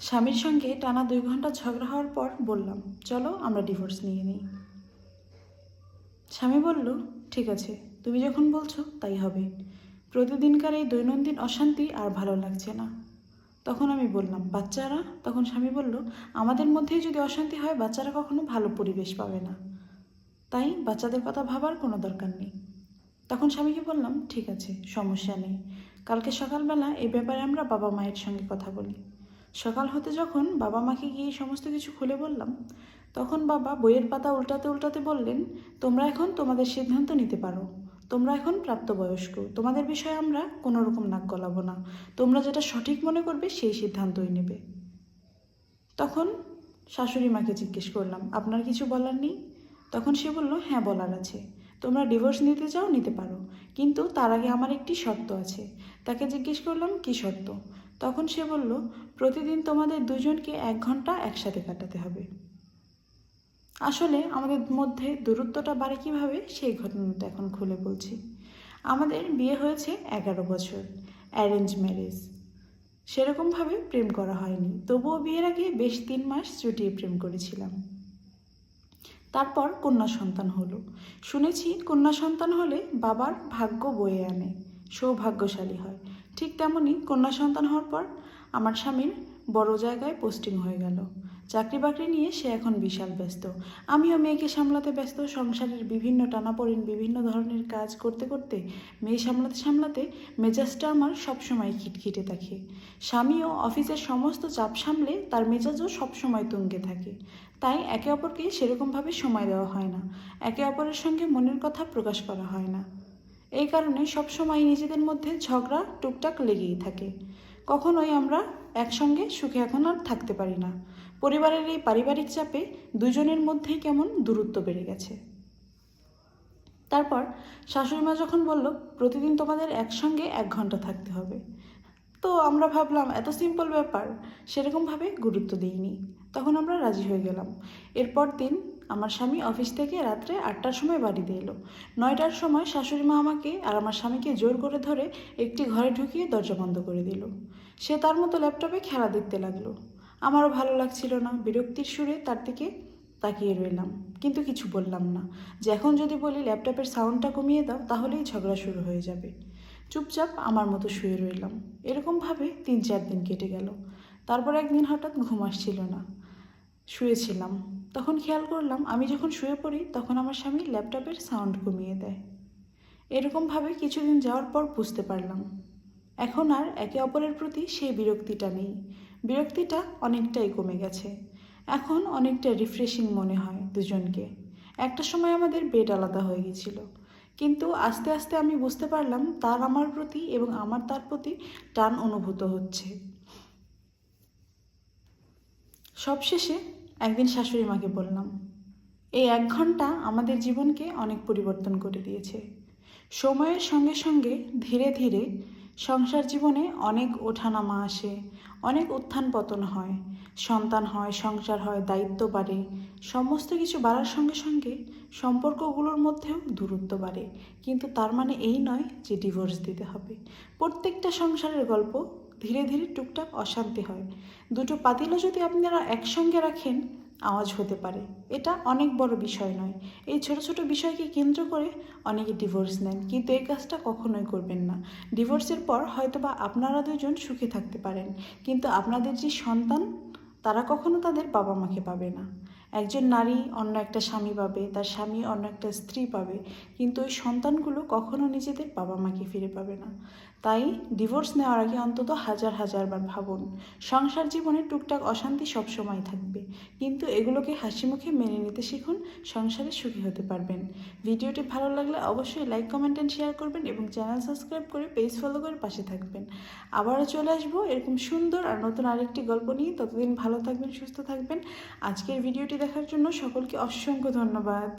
স্বামীর সঙ্গে টানা দুই ঘণ্টা ঝগড়া হওয়ার পর বললাম, চলো আমরা ডিভোর্স নিয়ে নিই। স্বামী বলল, ঠিক আছে, তুমি যখন বলছো তাই হবে। প্রতিদিনকার এই দৈনন্দিন অশান্তি আর ভালো লাগছে না। তখন আমি বললাম, বাচ্চারা? তখন স্বামী বলল, আমাদের মধ্যেই যদি অশান্তি হয়, বাচ্চারা কখনো ভালো পরিবেশ পাবে না। তাই বাচ্চাদের কথা ভাবার কোনো দরকার নেই। তখন স্বামীকে বললাম, ঠিক আছে, সমস্যা নেই। কালকে সকালবেলা এই ব্যাপারে আমরা বাবা মায়ের সঙ্গে কথা বলি। সকাল হতে যখন বাবা মাকে গিয়ে সমস্ত কিছু খুলে বললাম, তখন বাবা বইয়ের পাতা উল্টাতে উল্টাতে বললেন, তোমরা এখন তোমাদের সিদ্ধান্ত নিতে পারো। তোমরা এখন প্রাপ্তবয়স্ক। তোমাদের বিষয়ে আমরা কোনো রকম নাক গলাবো না। তোমরা যেটা সঠিক মনে করবে সেই সিদ্ধান্তই নেবে। তখন শাশুড়ি মাকে জিজ্ঞেস করলাম, আপনার কিছু বলার নেই? তখন সে বলল হ্যাঁ বলার আছে। তোমরা ডিভোর্স নিতে চাও, নিতে পারো। কিন্তু তার আগে আমার একটি শর্ত আছে। তাকে জিজ্ঞেস করলাম, কি শর্ত? তখন সে বলল, প্রতিদিন তোমাদের দুজনকে এক ঘণ্টা একসাথে কাটাতে হবে। আসলে আমাদের মধ্যে দূরত্বটা বাড়ে কীভাবে, সেই ঘটনাটা এখন খুলে বলছি। আমাদের বিয়ে হয়েছে এগারো বছর, অ্যারেঞ্জ ম্যারেজ। সেরকমভাবে প্রেম করা হয়নি। তবুও বিয়ের আগে বেশ তিন মাস চুটিয়ে প্রেম করেছিলাম। তারপর কন্যা সন্তান হলো। শুনেছি কন্যা সন্তান হলে বাবার ভাগ্য বয়ে আনে, সৌভাগ্যশালী হয়। ঠিক তেমনই কন্যা সন্তান হওয়ার পর আমার স্বামীর বড় জায়গায় পোস্টিং হয়ে গেল। চাকরি বাকরি নিয়ে সে এখন বিশাল ব্যস্ত। আমিও মেয়েকে সামলাতে ব্যস্ত, সংসারের বিভিন্ন টানাপোড়েন, বিভিন্ন ধরনের কাজ করতে করতে মেয়ে সামলাতে সামলাতে মেজাজটা আমার সবসময় খিটখিটে থাকে। স্বামীও অফিসের সমস্ত চাপ সামলে তার মেজাজও সবসময় তুঙ্গে থাকে। তাই একে অপরকে সেরকমভাবে সময় দেওয়া হয় না। একে অপরের সঙ্গে মনের কথা প্রকাশ করা হয় না। এই কারণে সবসময় নিজেদের মধ্যে ঝগড়া টুকটাক লেগেই থাকে। কখনোই আমরা একসঙ্গে সুখে এখন আর থাকতে পারি না। পরিবারের এই পারিবারিক চাপে দুজনের মধ্যেই কেমন দূরত্ব বেড়ে গেছে। তারপর শাশুড়ি মা যখন বলল, প্রতিদিন তোমাদের একসঙ্গে এক ঘণ্টা থাকতে হবে। তো আমরা ভাবলাম, এত সিম্পল ব্যাপার, সেরকমভাবে গুরুত্ব দিইনি। তখন আমরা রাজি হয়ে গেলাম। এরপর দিন আমার স্বামী অফিস থেকে রাত্রে আটটার সময় বাড়িতে এলো। নয়টার সময় শাশুড়ি মা আমাকে আর আমার স্বামীকে জোর করে ধরে একটি ঘরে ঢুকিয়ে দরজা বন্ধ করে দিল। সে তার মতো ল্যাপটপে খেলা দেখতে লাগল। আমারও ভালো লাগছিল না, বিরক্তির সুরে তার দিকে তাকিয়ে রইলাম। কিন্তু কিছু বললাম না। যে এখন যদি বলি ল্যাপটপের সাউন্ডটা কমিয়ে দাও, তাহলেই ঝগড়া শুরু হয়ে যাবে। চুপচাপ আমার মতো শুয়ে রইলাম। এরকমভাবে তিন চার দিন কেটে গেল। তারপর একদিন হঠাৎ ঘুম আসছিল না। শুয়েছিলাম। তখন খেয়াল করলাম আমি যখন শুয়ে পড়ি তখন আমার স্বামী ল্যাপটপের সাউন্ড কমিয়ে দেয়। এরকমভাবে কিছুদিন যাওয়ার পর বুঝতে পারলাম। এখন আর একে অপরের প্রতি সেই বিরক্তিটা নেই। বিরক্তিটা অনেকটাই কমে গেছে। এখন অনেকটা রিফ্রেশিং মনে হয় দুজনকে। একটা সময় আমাদের বেড আলাদা হয়ে গেছিল। কিন্তু আস্তে আস্তে আমি বুঝতে পারলাম তার আমার প্রতি এবং আমার তার প্রতি টান অনুভূত হচ্ছে। সবশেষে একদিন শাশুড়ি মাকে বললাম, এই এক ঘণ্টা আমাদের জীবনকে অনেক পরিবর্তন করে দিয়েছে। সময়ের সঙ্গে সঙ্গে ধীরে ধীরে সংসার জীবনে অনেক ওঠানামা আসে, অনেক উত্থান পতন হয়। সন্তান হয়, সংসার হয়, দায়িত্ব বাড়ে, সমস্ত কিছু বাড়ার সঙ্গে সঙ্গে সম্পর্কগুলোর মধ্যেও দূরত্ব বাড়ে। কিন্তু তার মানে এই নয় যে ডিভোর্স দিতে হবে। প্রত্যেকটা সংসারের গল্প ধীরে ধীরে টুকটাক অশান্তি হয়। দুটো পাতিলও যদি আপনারা একসঙ্গে রাখেন, আওয়াজ হতে পারে। এটা অনেক বড় বিষয় নয়। এই ছোট ছোট বিষয়কে কেন্দ্র করে অনেকে ডিভোর্স নেন, কিন্তু এই কাজটা কখনোই করবেন না। ডিভোর্সের পর হয়তোবা আপনারা দুজন সুখে থাকতে পারেন, কিন্তু আপনাদের যে সন্তান, তারা কখনো তাদের বাবা মাকে পাবে না। একজন নারী অন্য একটা স্বামী পাবে, তার স্বামী অন্য একটা স্ত্রী পাবে, কিন্তু ওই সন্তানগুলো কখনো নিজেদের বাবা মাকে ফিরে পাবে না। তাই ডিভোর্স নেওয়ার আগে অন্তত হাজার হাজারবার ভাবুন, সংসার জীবনে টুকটাক অশান্তি সবসময় থাকবে। কিন্তু এগুলোকে হাসি মুখে মেনে নিতে শিখুন, সংসারে সুখী হতে পারবেন। ভিডিওটি ভালো লাগলে অবশ্যই লাইক কমেন্ট অ্যান্ড শেয়ার করবেন এবং চ্যানেল সাবস্ক্রাইব করে পেজ ফলো করে পাশে থাকবেন। আবারও চলে আসব এরকম সুন্দর আর নতুন আরেকটি গল্প নিয়ে। ততদিন ভালো থাকবেন, সুস্থ থাকবেন। আজকের ভিডিওটি দেখার জন্য সকলকে অসংখ্য ধন্যবাদ।